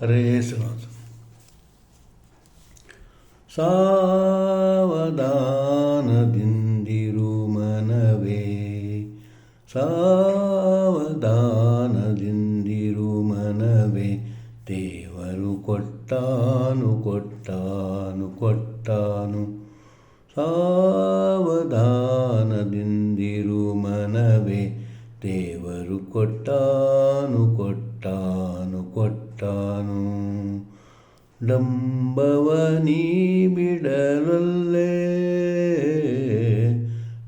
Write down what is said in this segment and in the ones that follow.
ಹರೇ ಶ್ರೀನಿವಾಸ ಸಾವಧಾನದಿಂದಿರು ಮನವೇ ಸಾವಧಾನದಿಂದಿರು ಮನವೇ ದೇವರು ಕೊಟ್ಟಾನು ಕೊಟ್ಟಾನು ಕೊಟ್ಟಾನು. ಸಾವಧಾನದಿಂದಿರು ಮನವೇ ದೇವರು ಕೊಟ್ಟಾನು ಕೊಟ್ಟಾನು ಕೊಟ್ಟಾನು. ಡಂಬವನಿ ನೀ ಡಂಬವನಿ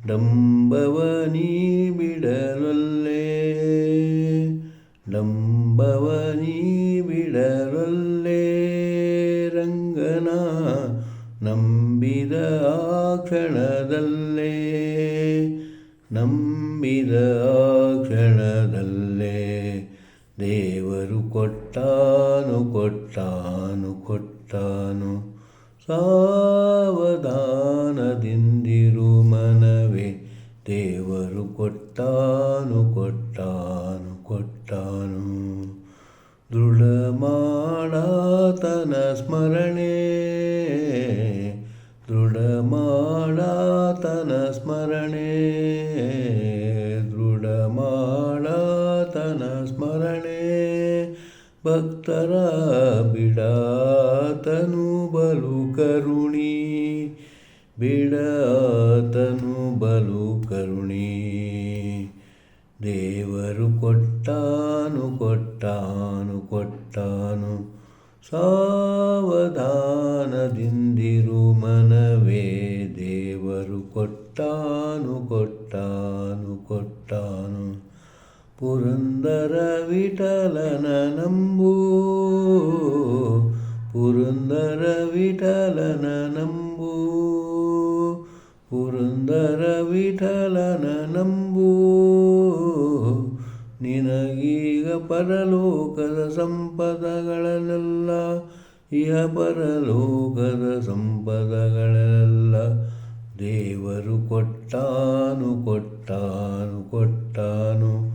ಡಂಬವ ಡಂಬವನಿ ಬಿಡಲಲ್ಲೇ ರಂಗನ ನಂಬಿದ ಆ ಕ್ಷಣದಲ್ಲೇ. ನಂಬಿದ ಆ ಕ್ಷಣದಲ್ಲೇ ದೇವರು ಕೊಟ್ಟಾನು ಕೊಟ್ಟಾನು ಕೊಟ್ಟಾನು. ಸಾವಧಾನದಿಂದಿರು ಮನವೇ, ದೇವರು ಕೊಟ್ಟಾನು ಕೊಟ್ಟಾನು ಕೊಟ್ಟಾನು. ದೃಢ ಮಾಡಾತನ ಸ್ಮರಣೆ. ಸ್ಮರಣೆ ದೃಢ ಮಾಡಾತನ ಸ್ಮರಣೆ. ಭಕ್ತರ ಬಿಡಾತನು ಬಲು ಕರುಣಿ. ಬಿಡಾತನು ಬಲು ಕರುಣಿ. ದೇವರು ಕೊಟ್ಟಾನು ಕೊಟ್ಟಾನು ಕೊಟ್ಟಾನು. ಸಾವಧಾನದಿಂದಿರು ಮನವಿ. ಕೊಟ್ಟಾನು ಕೊಟ್ಟಾನು ಕೊಟ್ಟಾನು. ಪುರಂದರ ವಿಠಲನ ನಂಬೂ. ಪುರಂದರ ವಿಠಲನ ನಂಬೂ. ಪುರಂದರ ವಿಠಲನ ನಂಬೂ. ನಿನಗೀಗ ಪರಲೋಕದ ಸಂಪದಗಳನ್ನೆಲ್ಲ, ಇಹ ಪರಲೋಕದ ಸಂಪದಗಳೆಲ್ಲ ಕೊಟ್ಟಾನು ಕೊಟ್ಟಾನು ಕೊಟ್ಟಾನು.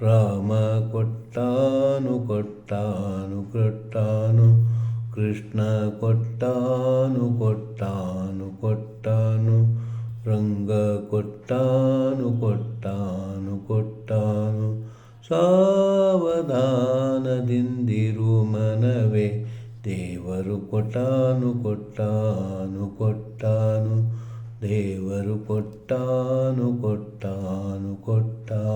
ರಾಮ ಕೊಟ್ಟಾನು ಕೊಟ್ಟಾನು ಕೊಟ್ಟಾನು. ಕೃಷ್ಣ ಕೊಟ್ಟಾನು ಕೊಟ್ಟಾನು ಕೊಟ್ಟಾನು. ರಂಗ ಕೊಟ್ಟಾನು ಕೊಟ್ಟಾನು ಕೊಟ್ಟಾನು. ಸಾವಧಾನದಿಂದಿರು ಮನವೇ, ದೇವರು ಕೊಟ್ಟಾನು ಕೊಟ್ಟಾನು ಕೊಟ್ಟಾನು. ದೇವರು ಕೊಟ್ಟಾನು ಕೊಟ್ಟಾನು ಕೊಟ್ಟಾನು